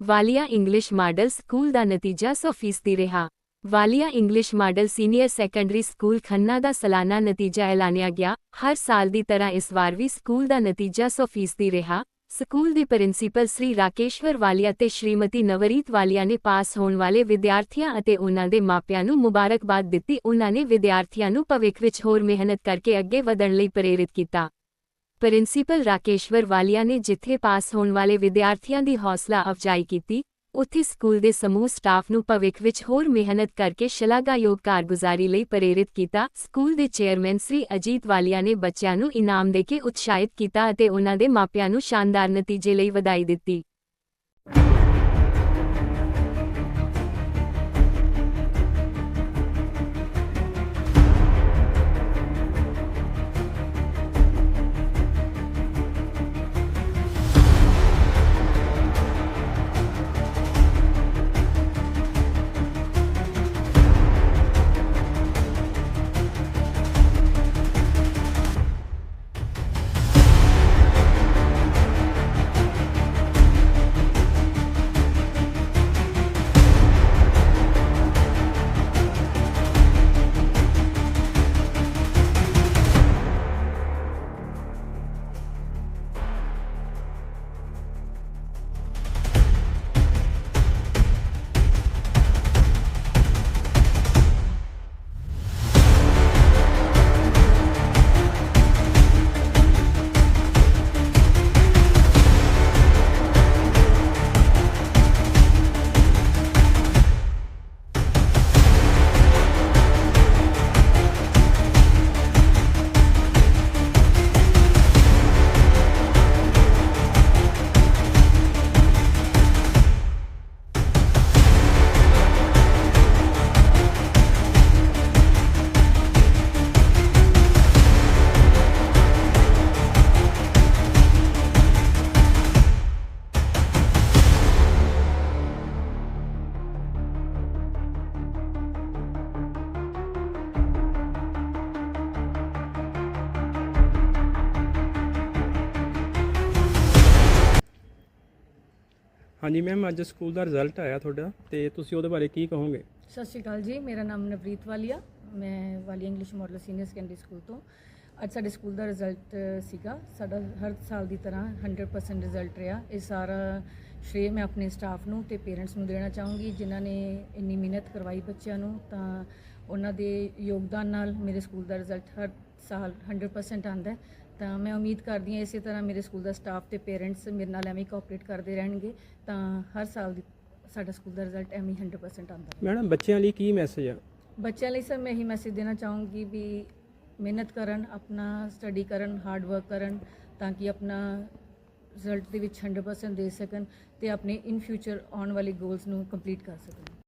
ਵਾਲੀਆ English model school ਦਾ ਨਤੀਜਾ 100% ਰਿਹਾ। Walia English model senior secondary school Khanna ਦਾ ਸਾਲਾਨਾ ਨਤੀਜਾ ਐਲਾਨਿਆ ਗਿਆ। ਹਰ ਸਾਲ ਦੀ ਤਰ੍ਹਾਂ ਇਸ ਵਾਰ ਵੀ ਸਕੂਲ ਦਾ ਨਤੀਜਾ 100% ਰਿਹਾ। ਸਕੂਲ ਦੇ ਪ੍ਰਿੰਸੀਪਲ ਸ੍ਰੀ ਰਾਕੇਸ਼ਵਰ ਵਾਲੀਆ ਤੇ ਸ਼੍ਰੀਮਤੀ ਨਵਰੀਤ ਵਾਲੀਆ ਨੇ ਪਾਸ ਹੋਣ ਵਾਲੇ ਵਿਦਿਆਰਥੀਆਂ ਅਤੇ ਉਨ੍ਹਾਂ ਦੇ ਮਾਪਿਆਂ ਨੂੰ ਮੁਬਾਰਕਬਾਦ ਦਿੱਤੀ। ਉਹਨਾਂ ਨੇ ਵਿਦਿਆਰਥੀਆਂ ਨੂੰ ਭਵਿੱਖ ਵਿੱਚ ਹੋਰ ਮਿਹਨਤ ਕਰਕੇ ਅੱਗੇ ਵਧਣ ਲਈ ਪ੍ਰੇਰਿਤ ਕੀਤਾ। ਪ੍ਰਿੰਸੀਪਲ ਰਾਕੇਸ਼ਵਰ ਵਾਲੀਆ ਨੇ ਜਿੱਥੇ ਪਾਸ ਹੋਣ ਵਾਲੇ ਵਿਦਿਆਰਥੀਆਂ ਦੀ ਹੌਸਲਾ ਅਫਜ਼ਾਈ ਕੀਤੀ, ਉੱਥੇ ਸਕੂਲ ਦੇ ਸਮੂਹ ਸਟਾਫ ਨੂੰ ਭਵਿੱਖ ਵਿੱਚ ਹੋਰ ਮਿਹਨਤ ਕਰਕੇ ਸ਼ਲਾਘਾਯੋਗ ਕਾਰਗੁਜ਼ਾਰੀ ਲਈ ਪ੍ਰੇਰਿਤ ਕੀਤਾ। ਸਕੂਲ ਦੇ ਚੇਅਰਮੈਨ ਸ੍ਰੀ ਅਜੀਤ ਵਾਲੀਆ ਨੇ ਬੱਚਿਆਂ ਨੂੰ ਇਨਾਮ ਦੇ ਕੇ ਉਤਸ਼ਾਹਿਤ ਕੀਤਾ ਅਤੇ ਉਹਨਾਂ ਦੇ ਮਾਪਿਆਂ ਨੂੰ ਸ਼ਾਨਦਾਰ ਨਤੀਜੇ ਲਈ ਵਧਾਈ ਦਿੱਤੀ। ਹਾਂਜੀ ਮੈਮ ਅੱਜ ਸਕੂਲ ਦਾ ਰਿਜ਼ਲਟ ਆਇਆ ਤੁਹਾਡਾ ਤੇ ਤੁਸੀਂ ਉਹਦੇ ਬਾਰੇ ਕੀ ਕਹੋਗੇ? ਸਤਿ ਸ਼੍ਰੀ ਅਕਾਲ ਜੀ, ਮੇਰਾ ਨਾਮ ਨਵਰੀਤ ਵਾਲੀਆ। ਮੈਂ Walia English model senior secondary school ਤੋਂ। ਅੱਜ ਸਾਡੇ ਸਕੂਲ ਦਾ ਰਿਜ਼ਲਟ ਸੀਗਾ। ਸਾਡਾ ਹਰ ਸਾਲ ਦੀ ਤਰ੍ਹਾਂ 100% ਰਿਜ਼ਲਟ ਰਿਹਾ। ਇਹ ਸਾਰਾ ਸ਼੍ਰੇ ਮੈਂ ਆਪਣੇ ਸਟਾਫ ਨੂੰ ਤੇ ਪੇਰੈਂਟਸ ਨੂੰ ਦੇਣਾ ਚਾਹੂੰਗੀ ਜਿਨ੍ਹਾਂ ਨੇ ਇੰਨੀ ਮਿਹਨਤ ਕਰਵਾਈ ਬੱਚਿਆਂ ਨੂੰ ਤਾਂ ਉਹਨਾਂ ਦੇ ਯੋਗਦਾਨ ਨਾਲ ਮੇਰੇ ਸਕੂਲ ਦਾ ਰਿਜ਼ਲਟ ਹਰ ਸਾਲ 100% ਆਉਂਦਾ ਹੈ। ਤਾਂ ਮੈਂ ਉਮੀਦ ਕਰਦੀ ਹਾਂ ਇਸੇ ਤਰ੍ਹਾਂ ਮੇਰੇ ਸਕੂਲ ਦਾ ਸਟਾਫ ਤੇ ਪੇਰੈਂਟਸ ਮੇਰੇ ਨਾਲ ਐਵੇਂ ਕੋਆਪਰੇਟ ਕਰਦੇ ਰਹਿਣਗੇ ਤਾਂ ਹਰ ਸਾਲ ਦੀ ਸਾਡਾ ਸਕੂਲ ਦਾ ਰਿਜ਼ਲਟ ਐਵੇਂ ਹੀ 100% ਆਉਂਦਾ ਰਹੇ। ਮੈਡਮ ਬੱਚਿਆਂ ਲਈ ਕੀ ਮੈਸੇਜ ਆ? ਬੱਚਿਆਂ ਲਈ ਸਰ ਮੈਂ ਇਹੀ ਮੈਸੇਜ ਦੇਣਾ ਚਾਹੂੰਗੀ ਵੀ ਮਿਹਨਤ ਕਰਨ, ਆਪਣਾ ਸਟੱਡੀ ਕਰਨ ਹਾਰਡ ਵਰਕ ਕਰਨ ਤਾਂ ਕਿ ਆਪਣਾ ਰਿਜ਼ਲਟ ਦੇ ਵਿੱਚ 100% ਦੇ ਸਕਣ ਤੇ ਆਪਣੇ ਇਨ ਫਿਊਚਰ ਆਉਣ ਵਾਲੇ ਗੋਲਸ ਨੂੰ ਕੰਪਲੀਟ ਕਰ ਸਕਣ।